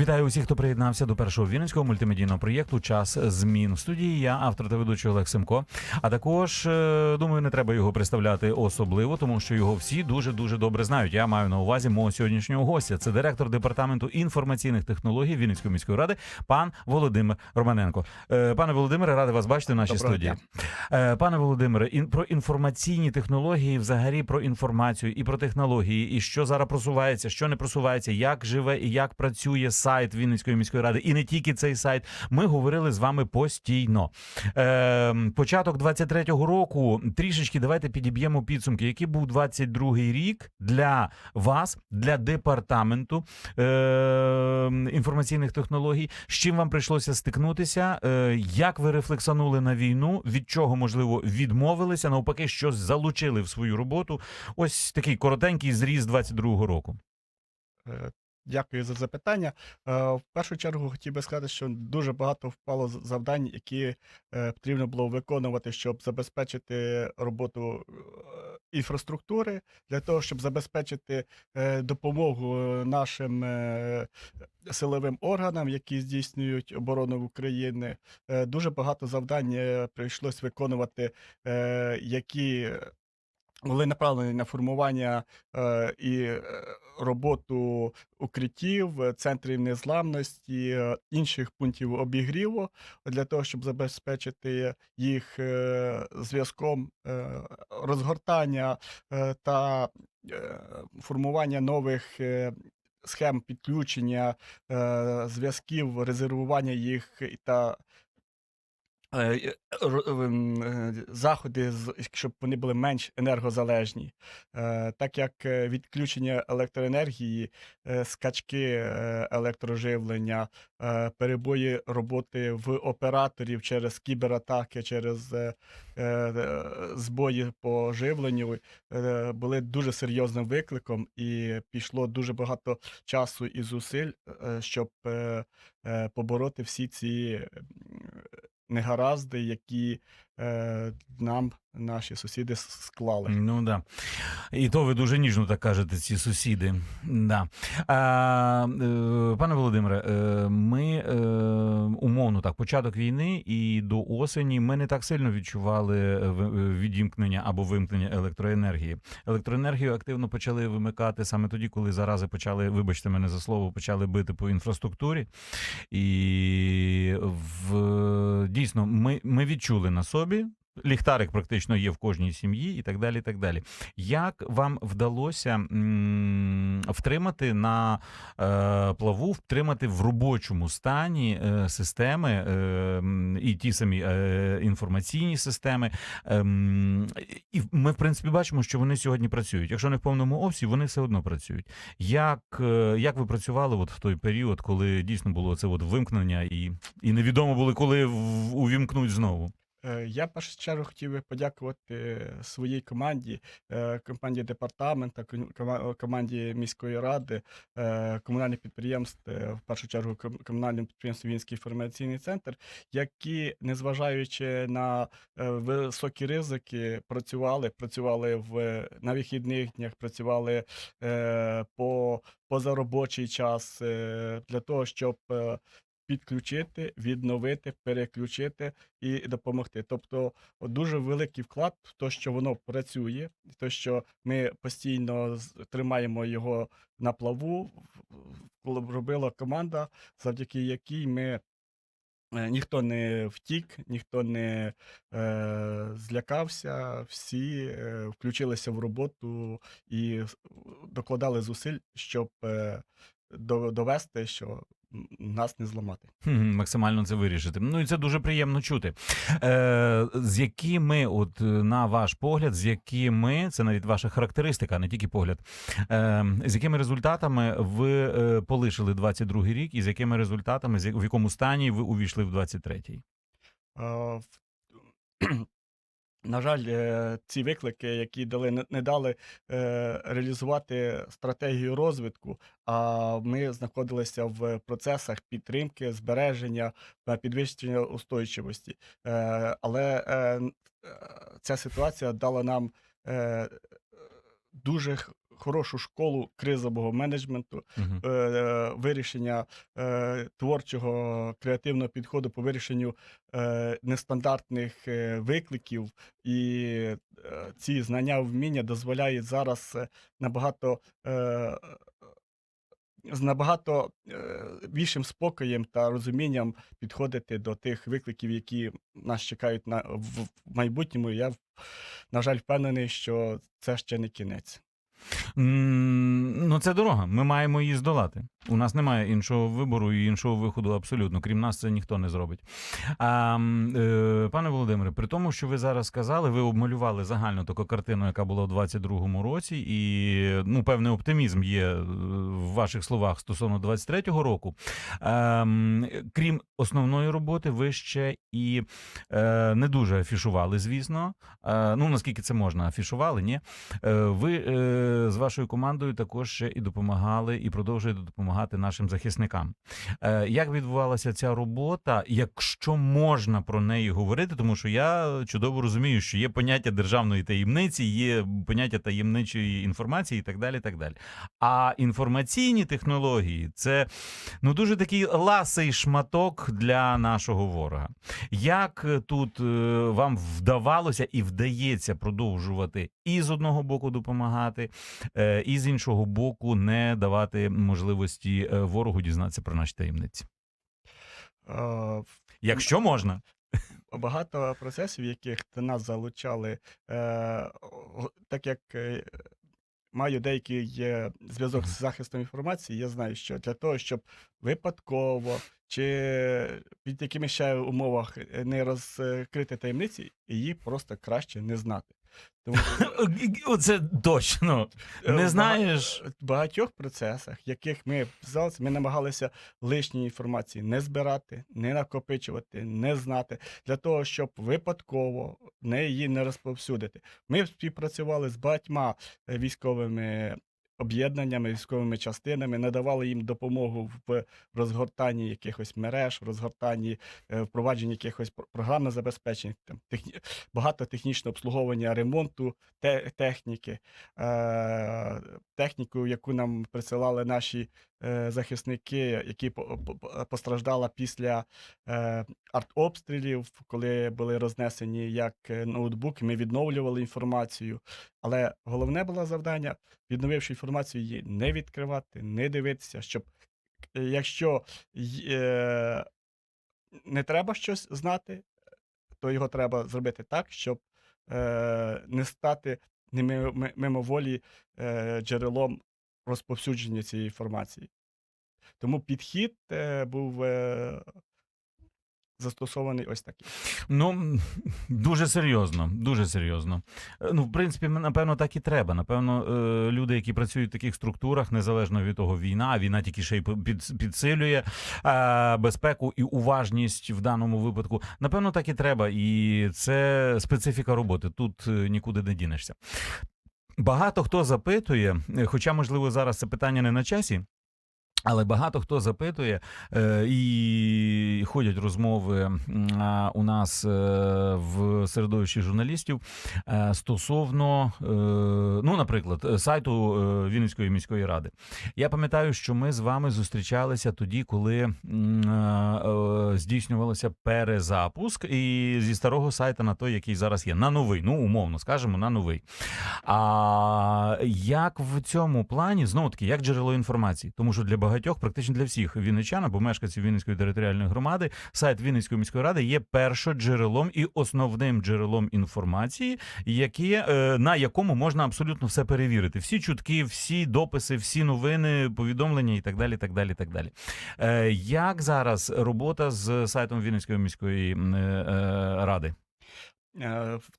Вітаю усіх, хто приєднався до першого вінницького мультимедійного проєкту Час змін. В студії я, автор та ведучий Олег Семко. А також е, думаю, не треба його представляти особливо, тому що його всі дуже дуже добре знають. Я маю на увазі мого сьогоднішнього гостя. Це директор департаменту інформаційних технологій Вінницької міської ради, пан Володимир Романенко. Е, Пане Володимире, радий вас бачити в нашій Доброго студії. дня. Е, Пане Володимире, про інформаційні технології, взагалі про інформацію і про технології, і що зараз просувається, що не просувається, як живе і як працює сайт Вінницької міської ради, і не тільки цей сайт. Ми говорили з вами постійно. Е, початок 23-го року. Трішечки давайте підіб'ємо підсумки. Який був 22-й рік для вас, для департаменту е, інформаційних технологій? З чим вам прийшлося стикнутися? Е, як ви рефлексанули на війну? Від чого можливо відмовилися? Навпаки, щось залучили в свою роботу? Ось такий коротенький зріз 22-го року. Дякую за запитання. Е, В першу чергу хотів би сказати, що дуже багато впало завдань, які е, потрібно було виконувати, щоб забезпечити роботу е, інфраструктури, для того, щоб забезпечити допомогу нашим силовим органам, які здійснюють оборону України. Дуже багато завдань прийшлось виконувати, які були направлені на формування е, і е, роботу укриттів, е, центрів незламності, е, інших пунктів обігріву для того, щоб забезпечити їх е, зв'язком е, розгортання е, та е, формування нових. е, Схем підключення зв'язків, резервування їх та заходи, щоб вони були менш енергозалежні, Е, так як е, відключення електроенергії, е, скачки е, електроживлення, е, перебої роботи в операторів через кібератаки, через е, е, збої по живленню е, були дуже серйозним викликом, і пішло дуже багато часу і зусиль, е, щоб е, е, побороти всі ці негаразди, які нам наші сусіди склали. Ну да. І то ви дуже ніжно так кажете, ці сусіди. Да. А, е, пане Володимире, е, ми е, умовно так, початок війни і до осені ми не так сильно відчували е, е, відімкнення або вимкнення електроенергії. Електроенергію активно почали вимикати саме тоді, коли зарази почали, вибачте мене за слово, почали бити по інфраструктурі. І в, дійсно ми, ми відчули на собі. Ліхтарик практично є в кожній сім'ї, і так далі. і так далі. Як вам вдалося втримати на е, плаву, втримати в робочому стані е, системи е, і ті самі інформаційні системи? Ем, і ми, в принципі, бачимо, що вони сьогодні працюють. Якщо не в повному обсязі, вони все одно працюють. Як, як ви працювали от в той період, коли дійсно було це от вимкнення, і, і невідомо було, коли увімкнуть знову? Е, Я в першу чергу хотів би подякувати своїй команді, е, команді департамента, ком- команді міської ради, е, комунальних підприємств, е, в першу чергу комунальним підприємством Вінський інформаційний центр, які, незважаючи на е, високі ризики, працювали, працювали в на вихідних днях, працювали е, по позаробочий час е, для того, щоб е, підключити, відновити, переключити і допомогти. Тобто дуже великий вклад в те, що воно працює, в що ми постійно тримаємо його на плаву, робила команда, завдяки якій ми. е, Ніхто не втік, ніхто не е, злякався, всі е, включилися в роботу і докладали зусиль, щоб е, довести, що нас не зламати. Хм, Максимально це вирішити. Ну і це дуже приємно чути. Е, з якими, от на ваш погляд, з якими це навіть ваша характеристика, не тільки погляд. Е, з якими результатами ви е, полишили 22-й рік, і з якими результатами, з як- в якому стані ви увійшли в 23-й? Е, в- На жаль, е, ці виклики, які дали, не- дали е, реалізувати стратегію розвитку, а ми знаходилися в процесах підтримки, збереження, е, підвищення устойчивості. Але ця ситуація дала нам дуже хорошу школу кризового менеджменту, Мгм. е, вирішення е, творчого креативного підходу по вирішенню е, нестандартних е, викликів, і е, ці знання вміння дозволяють зараз е, набагато. Е, з набагато е, більшим спокоєм та розумінням підходити до тих викликів, які нас чекають на в в майбутньому. Я на жаль впевнений, що це ще не кінець. Ну, це дорога. Ми маємо її здолати. У нас немає іншого вибору і іншого виходу абсолютно. Крім нас, це ніхто не зробить. А, е, пане Володимире, при тому, що ви зараз сказали, ви обмалювали загальну таку картину, яка була у 22-му році, і ну, певний оптимізм є е, в ваших словах стосовно 23-го року. Ем, крім основної роботи, ви ще і е, не дуже афішували, звісно. Е, ну, наскільки це можна, афішували, ні? Е, Ви е, з вашою командою також ще і допомагали, і продовжуєте допомагати нашим захисникам. Е, Як відбувалася ця робота, якщо можна про неї говорити, тому що я чудово розумію, що є поняття державної таємниці, є поняття таємничої інформації і так далі. так далі. А інформаційні технології це ну дуже такий ласий шматок для нашого ворога. Як тут е, вам вдавалося і вдається продовжувати і з одного боку допомагати, е, і з іншого боку не давати можливості е, ворогу дізнатися про наші таємниці? Е, Якщо можна. багато процесів, яких до нас залучали, е, так як маю деякий зв'язок з захистом інформації, я знаю, що для того, щоб випадково чи під якимись ще умовах не розкрити таємниці, її просто краще не знати. Тому Оце точно. е, Не знаєш. в багатьох процесах, яких ми взялися, ми намагалися лишньої інформації не збирати, не накопичувати, не знати, для того, щоб випадково не її не розповсюдити. Ми співпрацювали з багатьма е, військовими об'єднаннями, військовими частинами, надавали їм допомогу в розгортанні якихось мереж, в розгортанні е, впровадженні якихось програмних забезпечень, там техні... багато технічного обслуговування, ремонту те- техніки, е, техніку, яку нам присилали наші е, захисники, які по- по- по- постраждала після е, артобстрілів, коли були рознесені як е, ноутбуки, ми відновлювали інформацію. Але головне було завдання, відновивши інформацію, її не відкривати, не дивитися, щоб е, якщо е, не треба щось знати, то його треба зробити так, щоб е, не стати мимоволі е, джерелом розповсюдження цієї інформації. Тому підхід е, був е, застосований ось такий. Ну дуже серйозно, дуже серйозно. Е, Ну, в принципі, напевно, так і треба. Напевно, е, люди, які працюють в таких структурах, незалежно від того, війна, війна тільки ще й підсилює е, безпеку і уважність в даному випадку. Напевно, так і треба. І це специфіка роботи. Тут нікуди не дінешся. Багато хто запитує, хоча, можливо, зараз це питання не на часі. Але багато хто запитує, е, і ходять розмови у нас е, в середовищі журналістів е, стосовно, ну, наприклад, сайту Вінницької міської ради. Я пам'ятаю, що ми з вами зустрічалися тоді, коли м, здійснювався перезапуск і зі старого сайту на той, який зараз є, на новий, ну умовно скажемо, на новий. А як в цьому плані знову таки, як джерело інформації? Тому що для багатьох, практично для всіх вінничан або мешканців Вінницької територіальної громади, сайт Вінницької міської ради є першоджерелом і основним джерелом інформації, яке, е, на якому можна абсолютно все перевірити. Всі чутки, всі дописи, всі новини, повідомлення і так далі. так далі, так далі. Е, Як зараз робота з сайтом Вінницької міської е, ради?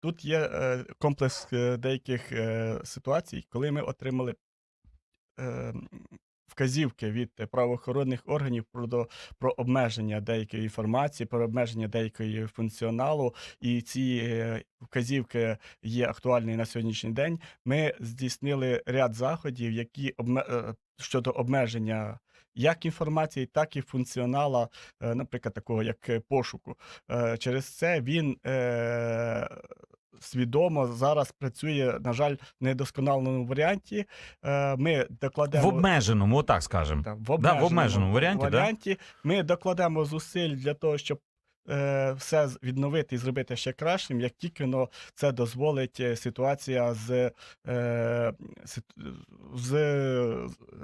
Тут є комплекс деяких ситуацій, коли ми отримали вказівки від правоохоронних органів про, про обмеження деякої інформації, про обмеження деякої функціоналу, і ці е, вказівки є актуальні на сьогоднішній день. Ми здійснили ряд заходів, які обме... е, щодо обмеження. Як інформації, так і функціонала, е, наприклад, такого як е, пошуку. Е, Через це він е, свідомо зараз працює, на жаль, в недосконаленому варіанті. Е, Ми докладемо В обмеженому, отак скажемо. Да, в Да, в обмеженому, варіанті, варіанті, да. Ми докладемо зусиль для того, щоб все відновити і зробити ще кращим, як тільки но це дозволить е, ситуація з, е, з,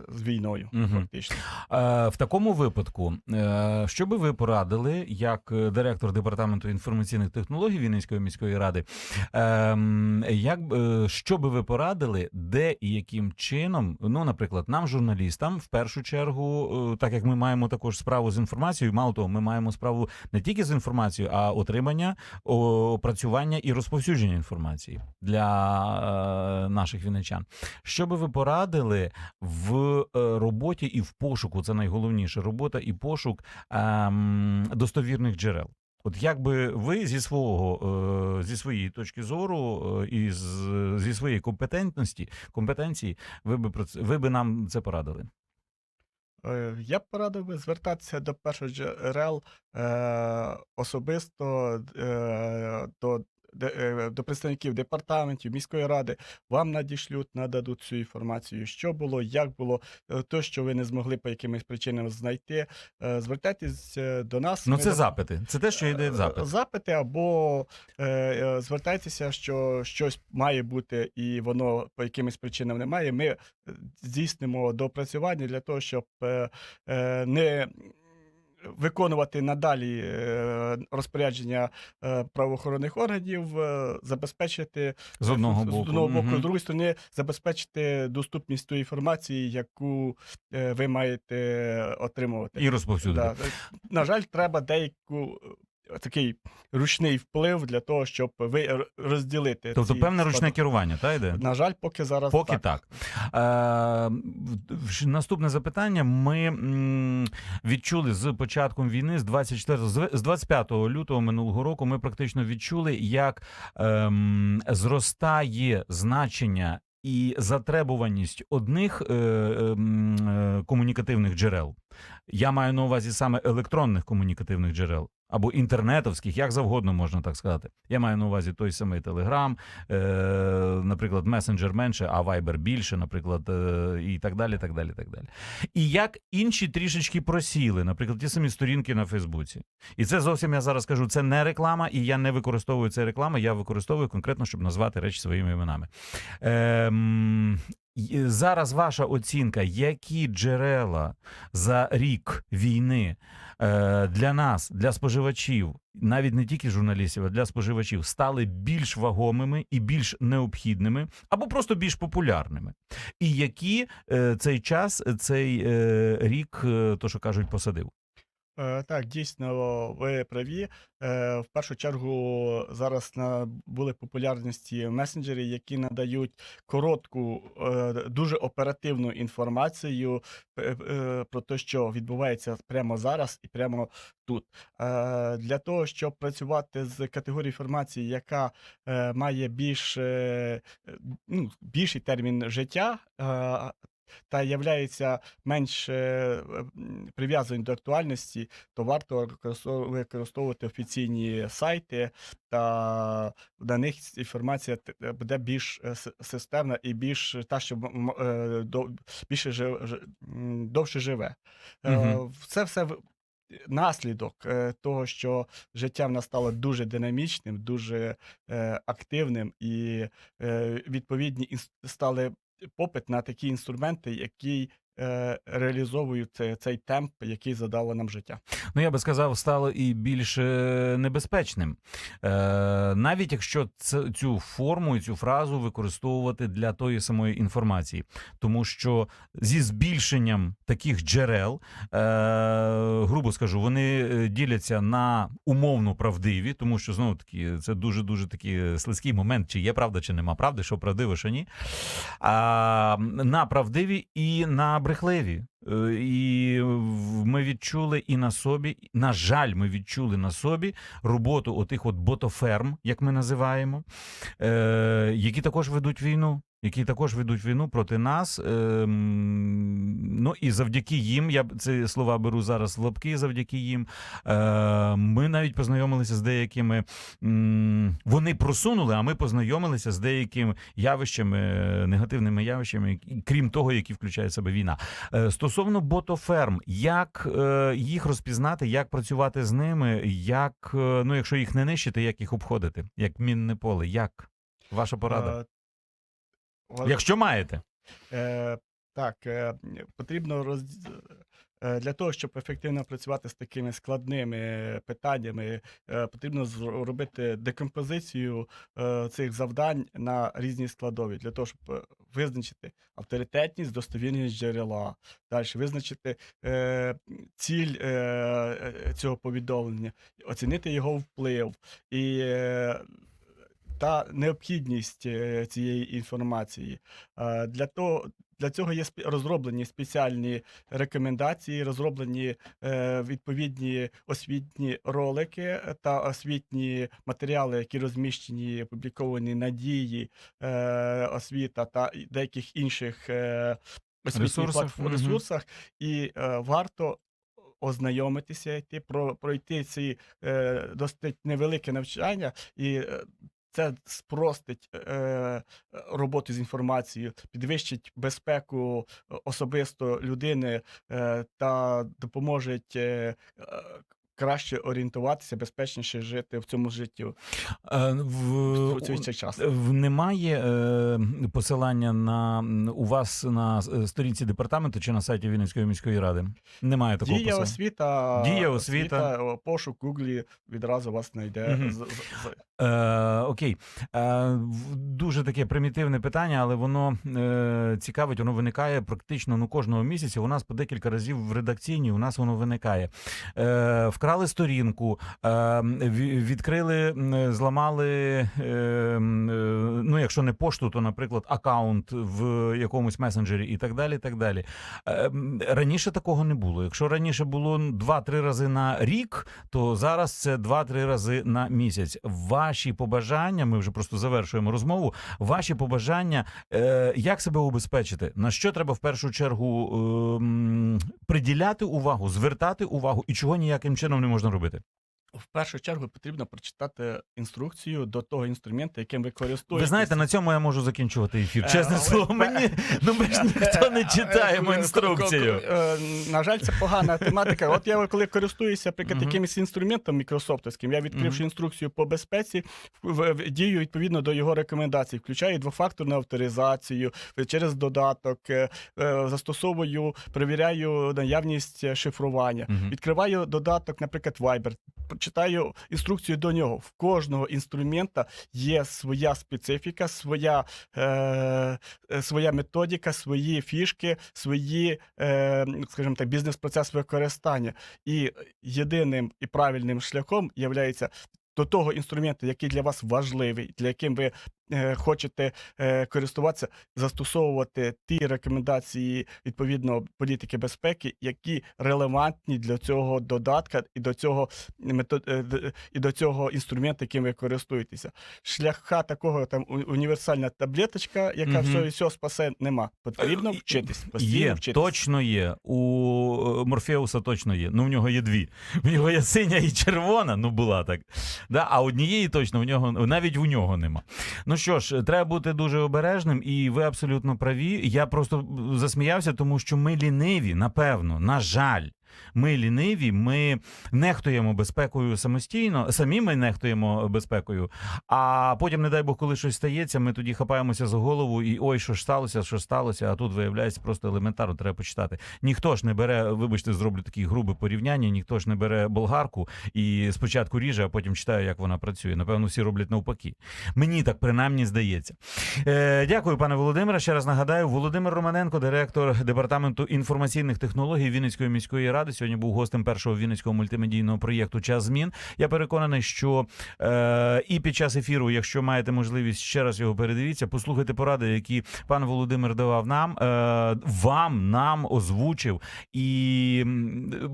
з війною. Мгм. Фактично. Е, В такому випадку, е, що би ви порадили, як е, директор департаменту інформаційних технологій Вінницької міської ради, ем, як е, що би ви порадили, де і яким чином, ну, наприклад, нам, журналістам, в першу чергу, е, так як ми маємо також справу з інформацією, мало того, ми маємо справу не тільки з інформацією, а отримання, опрацювання і розповсюдження інформації для е, наших вінничан. Що би ви порадили в е, роботі і в пошуку? Це найголовніше робота і пошук ем, достовірних джерел. От як би ви зі свого е, зі своєї точки зору і з, зі своєї компетентності компетенції, ви би про ви би нам це порадили? Е, Я б порадив би звертатися до перших джерел е, особисто е, до, до представників департаментів, міської ради. Вам надішлють, нададуть цю інформацію, що було, як було, е, то, що ви не змогли по якимось причинам знайти. Е, Звертайтесь е, до нас. Ну це доп- запити. Це те, що йде запит. Запити або е, е, звертайтеся, що щось має бути, і воно по якимось причинам немає. Ми е, здійснимо доопрацювання для того, щоб е, е, не виконувати надалі е, розпорядження е, правоохоронних органів, е, забезпечити З одного боку. з одного боку, угу. з другої сторони, забезпечити доступність тої інформації, яку ви маєте отримувати. І розповсюдити. Да. На жаль, треба деяку такий ручний вплив для того, щоб ви розділити. Тобто ці певне ручне складові. керування, та йде? На жаль, поки зараз Поки так. так. Е, наступне запитання. Ми м, відчули з початком війни, з 24, з з 25 лютого минулого року, ми практично відчули, як ем, зростає значення. І затребуваність одних е, ем, е, комунікативних джерел. Я маю на увазі саме електронних комунікативних джерел або інтернетовських, як завгодно можна так сказати. Я маю на увазі той самий Телеграм, е, наприклад, месенджер менше, а Viber більше, наприклад, е, і так далі. так далі, так далі. І як інші трішечки просіли, наприклад, ті самі сторінки на Фейсбуці. І це зовсім я зараз кажу, це не реклама, і я не використовую це реклама, я використовую конкретно, щоб назвати речі своїми іменами. Й- Зараз ваша оцінка, які джерела за рік війни е, для нас, для споживачів, навіть не тільки журналістів, а для споживачів, стали більш вагомими і більш необхідними, або просто більш популярними. І які е, цей час, цей е, рік, е, то що кажуть, посадив. Е, Так, дійсно, ви праві. Е, В першу чергу зараз набули популярності месенджери, які надають коротку, е, дуже оперативну інформацію про те, що відбувається прямо зараз і прямо тут. Для того, щоб працювати з категорією інформації, яка має більш, ну, більший термін життя. Е, Та являється менш е, прив'язаний до актуальності, то варто використовувати офіційні сайти, та на них інформація буде більш е, системна і більш та, що е, більше довше живе. Е, Мгм. Це все наслідок е, того, що життя в нас стало дуже динамічним, дуже е, активним, і е, відповідні стали попит на такі інструменти, які реалізовують цей темп, який задало нам життя. Ну, я би сказав, стало і більш е, небезпечним. Е, навіть якщо цю форму і цю фразу використовувати для тої самої інформації. Тому що зі збільшенням таких джерел, е, грубо скажу, вони е, діляться на умовно правдиві, тому що знову таки це дуже дуже такий слизький момент, чи є правда, чи нема правди, що правдиво, що ні. А, на правдиві і на брехливі. Е, І ми відчули і на собі, на жаль, ми відчули на собі роботу отих от ботоферм, як ми називаємо, е, які також ведуть війну. Які також ведуть війну проти нас. Ем, ну і завдяки їм, я ці слова беру зараз в лапки, завдяки їм. Е, ми навіть познайомилися з деякими. Вони просунули, а ми познайомилися з деякими явищами, негативними явищами, крім того, які включає в себе війна. Е, Стосовно ботоферм, як е, їх розпізнати, як працювати з ними, як ну, якщо їх не нищити, як їх обходити, як мінне поле, як ваша порада? Якщо маєте. Е, так, е, потрібно роз... е, для того, щоб ефективно працювати з такими складними питаннями, е, потрібно зробити декомпозицію е, цих завдань на різні складові, для того, щоб е, визначити авторитетність, достовірність джерела, далі визначити е, ціль е, е, цього повідомлення, оцінити його вплив. І е, та необхідність е, цієї інформації. Для того для цього є розроблені спеціальні рекомендації, розроблені е, відповідні освітні ролики та освітні матеріали, які розміщені, опубліковані на дії, е, освіта та деяких інших освітніх Ресурсах, І варто ознайомитися, йти, пройти ці е, досить невелике навчання і. Е, Це спростить е, роботу з інформацією, підвищить безпеку е, особисто людини е, та допоможе е, е, краще орієнтуватися, безпечніше жити в цьому житті Е, в, цей час. Немає е, посилання на у вас на е, сторінці департаменту чи на сайті Вінницької міської ради? Немає такого Дія посилання. освіта, Дія освіта. о, пошук Гуглі відразу вас знайде. Е, окей, е, дуже таке примітивне питання, але воно е, цікавить, воно виникає практично ну, кожного місяця. У нас по декілька разів в редакційній у нас воно виникає. Е, вкрали сторінку, е, відкрили, зламали, е, е, ну якщо не пошту, то, наприклад, аккаунт в якомусь месенджері і так далі. І так далі. Е, раніше такого не було. Якщо раніше було 2-3 рази на рік, то зараз це 2-3 рази на місяць. Ваші побажання, ми вже просто завершуємо розмову. Ваші побажання, е, як себе убезпечити? На що треба в першу чергу приділяти увагу, звертати увагу, і чого ніяким чином не можна робити? В першу чергу потрібно прочитати інструкцію до того інструменту, яким ви користуєтесь. Ви знаєте, на цьому я можу закінчувати ефір. Е, Чесне слово, мені ну ми ж ніхто не читаємо Е, інструкцію. е, На жаль, це погана тематика. От я коли користуюся наприклад, якимось інструментом мікрософтовським, я відкривши інструкцію по безпеці, дію відповідно до його рекомендацій, включаю двофакторну авторизацію через додаток, застосовую, перевіряю наявність шифрування. Відкриваю додаток, наприклад, Viber, читаю інструкцію до нього. В кожного інструмента є своя специфіка, своя, е, е, своя методика, свої фішки, свої, е, скажімо так, бізнес-процес використання. І єдиним і правильним шляхом є до того інструменту, який для вас важливий, для яким ви хочете е, користуватися, застосовувати ті рекомендації відповідно політики безпеки, які релевантні для цього додатка і до цього метод е, і до цього інструменту, яким ви користуєтеся. Шляха такого там універсальна таблеточка, яка Мгм. все і все спасе, нема. Потрібно Е, вчитись. Постійно Є, вчитись. точно є. У е, Морфеуса точно є. Ну, в нього є дві. В нього є синя і червона, ну була так. Да? А однієї точно в нього навіть у нього нема. Ну що ж, треба бути дуже обережним, і ви абсолютно праві. Я просто засміявся, тому що ми ліниві, напевно, на жаль. Ми ліниві, ми нехтуємо безпекою самостійно, самі ми нехтуємо безпекою. А потім, не дай Бог, коли щось стається, ми тоді хапаємося за голову і ой, що ж сталося, що сталося. А тут виявляється просто елементарно, треба почитати. Ніхто ж не бере, вибачте, зроблю такі грубе порівняння. Ніхто ж не бере болгарку і спочатку ріже, а потім читає, як вона працює. Напевно, всі роблять навпаки. Мені так принаймні здається. Е, дякую, пане Володимире. Ще раз нагадаю, Володимир Романенко, директор департаменту інформаційних технологій Вінницької міської ради. Поради. Сьогодні був гостем першого вінницького мультимедійного проєкту Час змін. Я переконаний, що е, і під час ефіру, якщо маєте можливість ще раз його передивіться, послухайте поради, які пан Володимир давав нам, е, вам, нам озвучив. І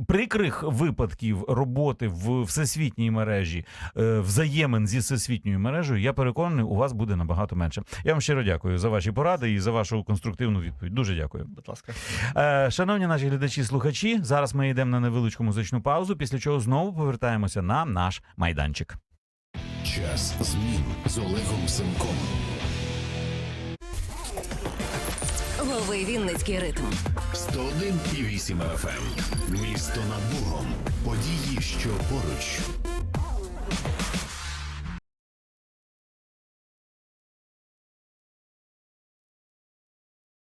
прикрих випадків роботи в всесвітній мережі, е, взаємин зі всесвітньою мережею, я переконаний, у вас буде набагато менше. Я вам щиро дякую за ваші поради і за вашу конструктивну відповідь. Дуже дякую. Будь ласка. Е, шановні наші глядачі, слухачі, зараз ми йдемо на невеличку музичну паузу, після чого знову повертаємося на наш майданчик. Час змін з Олегом Семком. Лови Вінницький ритм. 101,8 FM. Місто над Богом. Події, що поруч.